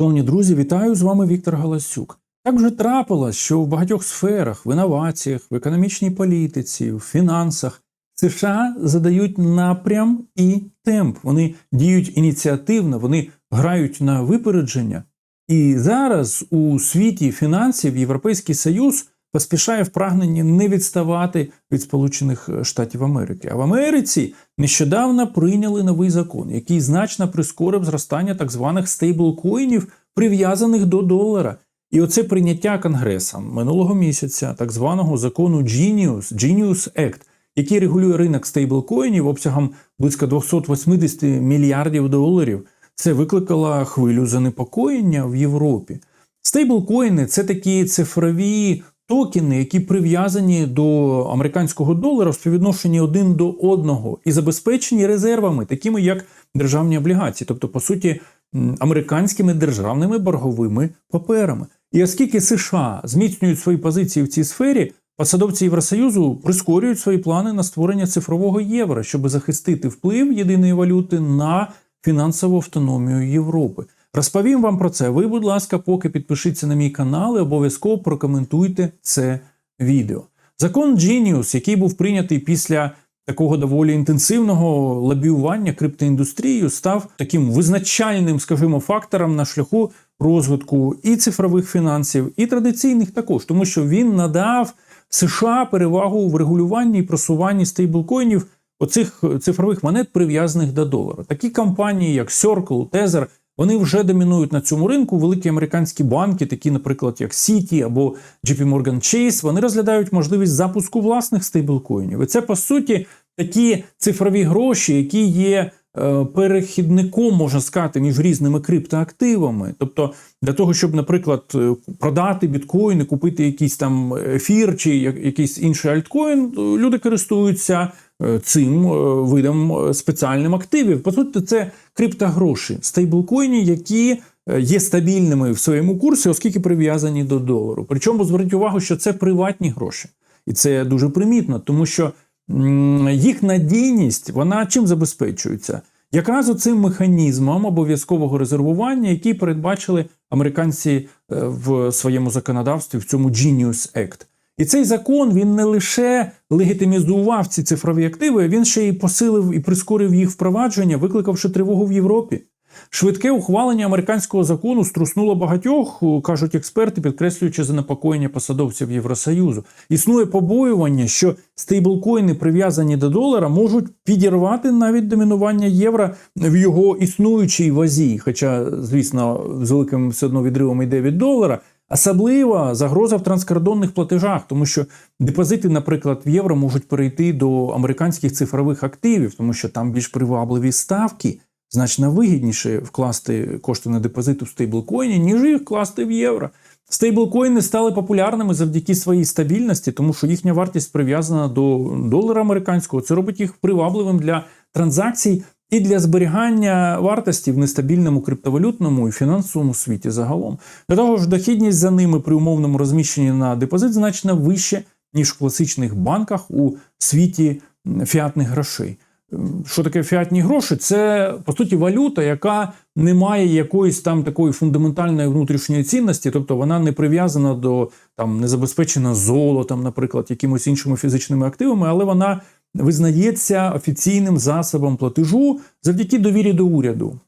Шановні друзі, вітаю з вами Віктор Галасюк. Так вже трапилось, що в багатьох сферах, в інноваціях, в економічній політиці, в фінансах США задають напрям і темп. Вони діють ініціативно, вони грають на випередження. І зараз у світі фінансів Європейський Союз поспішає в прагненні не відставати від Сполучених Штатів Америки. А в Америці нещодавно прийняли новий закон, який значно прискорив зростання так званих стейблкоїнів, прив'язаних до долара. І оце прийняття Конгресом минулого місяця так званого закону Genius, Genius Act, який регулює ринок стейблкоїнів обсягом близько 280 мільярдів доларів. Це викликало хвилю занепокоєння в Європі. Стейблкоїни це такі цифрові токени, які прив'язані до американського долара в співвідношенні один до одного і забезпечені резервами, такими як державні облігації, тобто, по суті, американськими державними борговими паперами. І оскільки США зміцнюють свої позиції в цій сфері, посадовці Євросоюзу прискорюють свої плани на створення цифрового євро, щоб захистити вплив єдиної валюти на фінансову автономію Європи. Розповім вам про це. Ви, будь ласка, поки підпишіться на мій канал і обов'язково прокоментуйте це відео. Закон Genius, який був прийнятий після такого доволі інтенсивного лобіювання криптоіндустрією, став таким визначальним, скажімо, фактором на шляху розвитку і цифрових фінансів, і традиційних також, тому що він надав США перевагу в регулюванні і просуванні стейблкоїнів оцих цифрових монет, прив'язаних до долара. Такі компанії, як Circle, Tether, вони вже домінують на цьому ринку. Великі американські банки, такі, наприклад, як Citi або JP Morgan Chase, вони розглядають можливість запуску власних стейблкоїнів. І це по суті такі цифрові гроші, які є е, перехідником, можна сказати, між різними криптоактивами. Тобто, для того, щоб, наприклад, е, продати біткоїни, купити якийсь там ефір чи якийсь інший альткоін, е, люди користуються е, цим е, видом е, спеціальним активів. По суті, це криптогроші, стейблкоїні, які е, є стабільними в своєму курсі, оскільки прив'язані до долару. Причому зверніть увагу, що це приватні гроші, і це дуже примітно, тому що їх надійність вона чим забезпечується? Якраз оцим механізмом обов'язкового резервування, який передбачили американці е, в своєму законодавстві в цьому Genius Act. І цей закон він не лише легітимізував ці цифрові активи, він ще й посилив і прискорив їх впровадження, викликавши тривогу в Європі. Швидке ухвалення американського закону струснуло багатьох, кажуть експерти, підкреслюючи занепокоєння посадовців Євросоюзу. Існує побоювання, що стейблкоїни, прив'язані до долара, можуть підірвати навіть домінування євро в його існуючій вазі. Хоча, звісно, з великим все одно відривом йде від долара. Особлива загроза в транскордонних платежах, тому що депозити, наприклад, в євро можуть перейти до американських цифрових активів, тому що там більш привабливі ставки. Значно вигідніше вкласти кошти на депозит у стейблкоїні, ніж їх вкласти в євро. Стейблкоїни стали популярними завдяки своїй стабільності, тому що їхня вартість прив'язана до долара американського. Це робить їх привабливим для транзакцій і для зберігання вартості в нестабільному криптовалютному і фінансовому світі загалом. До того ж, дохідність за ними при умовному розміщенні на депозит значно вище, ніж в класичних банках у світі фіатних грошей. Що таке фіатні гроші? Це по суті валюта, яка не має якоїсь там такої фундаментальної внутрішньої цінності, тобто вона не прив'язана до там не забезпечена золотом, наприклад, якимось іншими фізичними активами, але вона визнається офіційним засобом платежу завдяки довірі до уряду.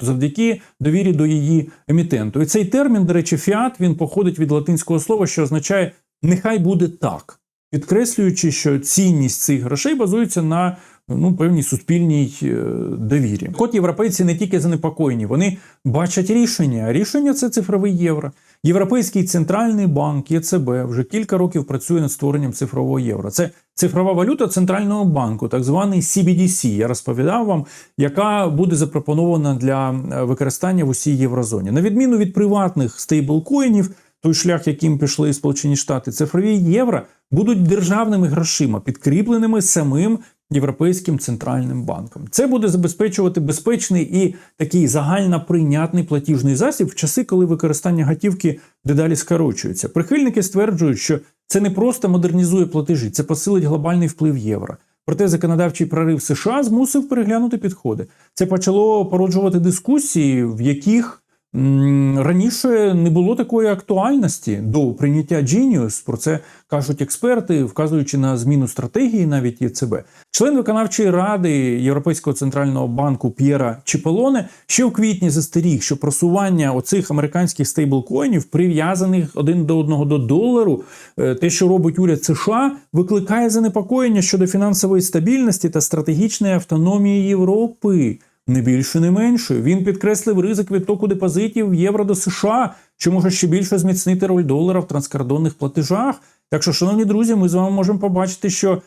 Завдяки довірі до її емітенту. І цей термін, до речі, фіат він походить від латинського слова, що означає нехай буде так, підкреслюючи, що цінність цих грошей базується на ну, певній суспільній е, довірі. От європейці не тільки занепокоєні, вони бачать рішення. Рішення це цифровий євро. Європейський центральний банк ЄЦБ вже кілька років працює над створенням цифрового євро. Це цифрова валюта центрального банку, так званий CBDC. Я розповідав вам, яка буде запропонована для е, використання в усій єврозоні. На відміну від приватних стейблкоїнів, той шлях, яким пішли Сполучені Штати, цифрові євро будуть державними грошима, підкріпленими самим Європейським центральним банком. Це буде забезпечувати безпечний і такий загально прийнятний платіжний засіб в часи, коли використання готівки дедалі скорочується. Прихильники стверджують, що це не просто модернізує платежі, це посилить глобальний вплив євро. Проте законодавчий прорив США змусив переглянути підходи. Це почало породжувати дискусії, в яких раніше не було такої актуальності до прийняття Genius. Про це кажуть експерти, вказуючи на зміну стратегії навіть ЄЦБ. Член виконавчої ради Європейського центрального банку П'єра Чіпелоне ще у квітні застеріг, що просування оцих американських стейблкоїнів, прив'язаних один до одного до долару, е, те, що робить уряд США, викликає занепокоєння щодо фінансової стабільності та стратегічної автономії Європи. Не більше, не менше. Він підкреслив ризик відтоку депозитів євро до США, що може ще більше зміцнити роль долара в транскордонних платежах. Так що, шановні друзі, ми з вами можемо побачити, що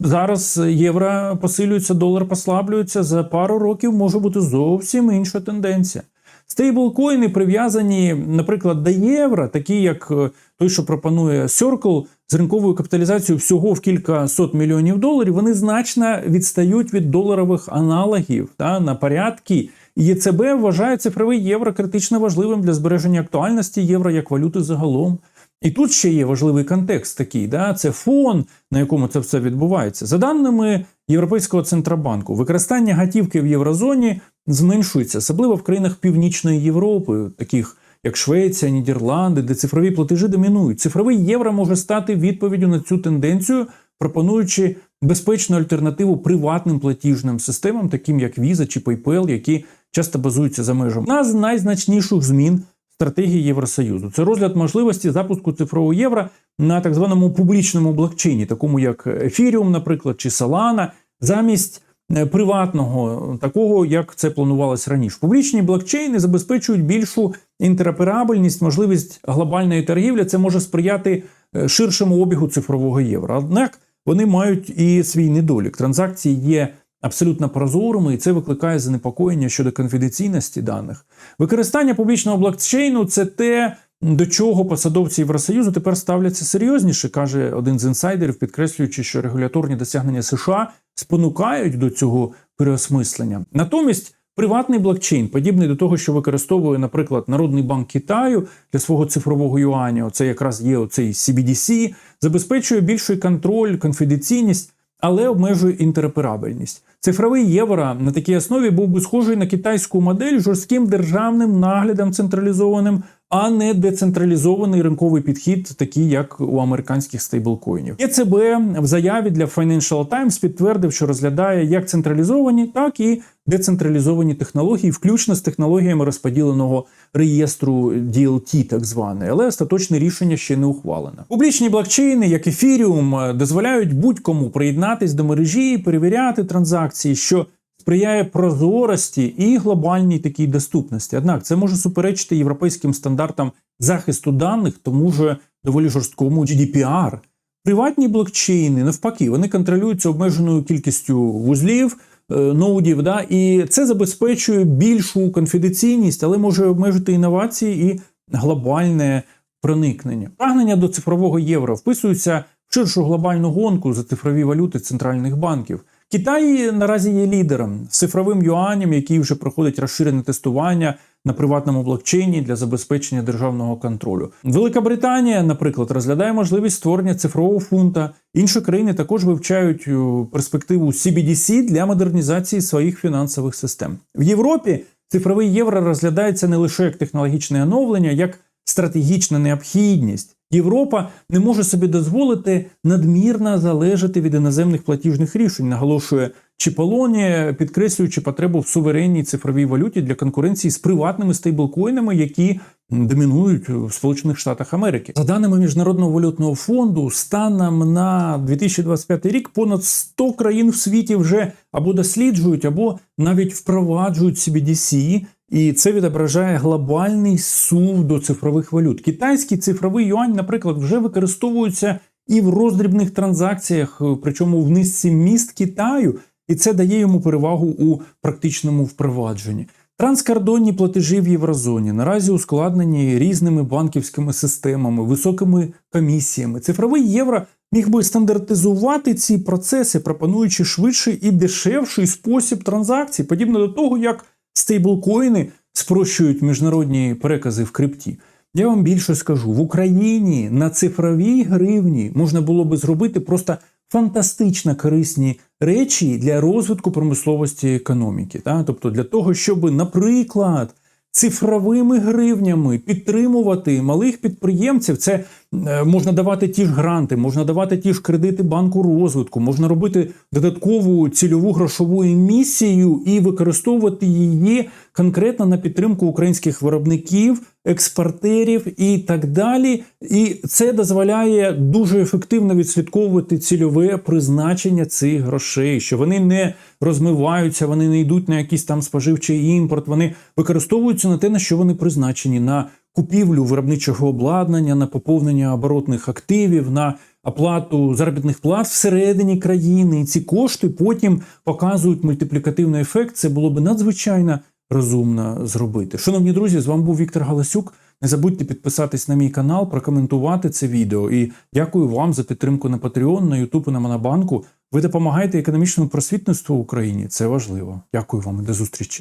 зараз євро посилюється, долар послаблюється. За пару років може бути зовсім інша тенденція. Стейблкоїни прив'язані, наприклад, до євро, такі як е, той, що пропонує Circle, з ринковою капіталізацією всього в кілька сот мільйонів доларів, вони значно відстають від доларових аналогів та, на порядки. І ЄЦБ вважає цифровий євро критично важливим для збереження актуальності євро як валюти загалом. І тут ще є важливий контекст такий, да? це фон, на якому це все відбувається. За даними Європейського центробанку, використання готівки в єврозоні зменшується, особливо в країнах Північної Європи, таких як Швеція, Нідерланди, де цифрові платежі домінують. Цифровий євро може стати відповіддю на цю тенденцію, пропонуючи безпечну альтернативу приватним платіжним системам, таким як Visa чи PayPal, які часто базуються за межами. Одна з найзначніших змін стратегії Євросоюзу. Це розгляд можливості запуску цифрового євро на так званому публічному блокчейні, такому як Ethereum, наприклад, чи Solana, замість е, приватного, такого як це планувалось раніше. Публічні блокчейни забезпечують більшу інтероперабельність, можливість глобальної торгівлі. Це може сприяти е, ширшому обігу цифрового євро. Однак вони мають і свій недолік. Транзакції є абсолютно прозорими, і це викликає занепокоєння щодо конфіденційності даних. Використання публічного блокчейну це те, до чого посадовці Євросоюзу тепер ставляться серйозніше, каже один з інсайдерів, підкреслюючи, що регуляторні досягнення США спонукають до цього переосмислення. Натомість. Приватний блокчейн, подібний до того, що використовує, наприклад, Народний банк Китаю для свого цифрового юаня, це якраз є оцей CBDC, забезпечує більший контроль, конфіденційність, але обмежує інтероперабельність. Цифровий євро на такій основі був би схожий на китайську модель жорстким державним наглядом централізованим, а не децентралізований ринковий підхід, такий як у американських стейблкоїнів. ЄЦБ в заяві для Financial Times підтвердив, що розглядає як централізовані, так і децентралізовані технології, включно з технологіями розподіленого реєстру DLT, так званий, але остаточне рішення ще не ухвалено. Публічні блокчейни, як Ethereum, дозволяють будь-кому приєднатись до мережі, перевіряти транзакції, що сприяє прозорості і глобальній такій доступності. Однак це може суперечити європейським стандартам захисту даних, тому ж доволі жорсткому GDPR. Приватні блокчейни, навпаки, вони контролюються обмеженою кількістю вузлів, е, ноудів, да, і це забезпечує більшу конфіденційність, але може обмежити інновації і глобальне проникнення. Прагнення до цифрового євро вписуються в ширшу глобальну гонку за цифрові валюти центральних банків. Китай наразі є лідером з цифровим юанем, який вже проходить розширене тестування на приватному блокчейні для забезпечення державного контролю. Велика Британія, наприклад, розглядає можливість створення цифрового фунта. Інші країни також вивчають е, перспективу CBDC для модернізації своїх фінансових систем. В Європі цифровий євро розглядається не лише як технологічне оновлення, як стратегічна необхідність. Європа не може собі дозволити надмірно залежати від іноземних платіжних рішень, наголошує Чіполоні, підкреслюючи потребу в суверенній цифровій валюті для конкуренції з приватними стейблкоїнами, які домінують в Сполучених Штатах Америки. За даними міжнародного валютного фонду, станом на 2025 рік понад 100 країн в світі вже або досліджують, або навіть впроваджують CBDC, і це відображає глобальний сув до цифрових валют. Китайський цифровий юань, наприклад, вже використовується і в роздрібних транзакціях, причому в низці міст Китаю, і це дає йому перевагу у практичному впровадженні. Транскордонні платежі в Єврозоні наразі ускладнені різними банківськими системами, високими комісіями. Цифровий євро міг би стандартизувати ці процеси, пропонуючи швидший і дешевший спосіб транзакцій, подібно до того, як стейблкоїни спрощують міжнародні перекази в крипті. Я вам більше скажу: в Україні на цифровій гривні можна було би зробити просто фантастично корисні речі для розвитку промисловості економіки. Та? Тобто для того, щоб, наприклад, цифровими гривнями підтримувати малих підприємців. Це можна давати ті ж гранти, можна давати ті ж кредити банку розвитку, можна робити додаткову цільову грошову емісію і використовувати її конкретно на підтримку українських виробників, експортерів і так далі. І це дозволяє дуже ефективно відслідковувати цільове призначення цих грошей, що вони не розмиваються, вони не йдуть на якийсь там споживчий імпорт. Вони використовуються на те, на що вони призначені, на купівлю виробничого обладнання, на поповнення оборотних активів, на оплату заробітних плат всередині країни. І ці кошти потім показують мультиплікативний ефект. Це було би надзвичайно розумно зробити. Шановні друзі, з вами був Віктор Галасюк. Не забудьте підписатись на мій канал, прокоментувати це відео. І дякую вам за підтримку на Patreon, на YouTube на Монобанку. Ви допомагаєте економічному просвітництву в Україні. Це важливо. Дякую вам і до зустрічі.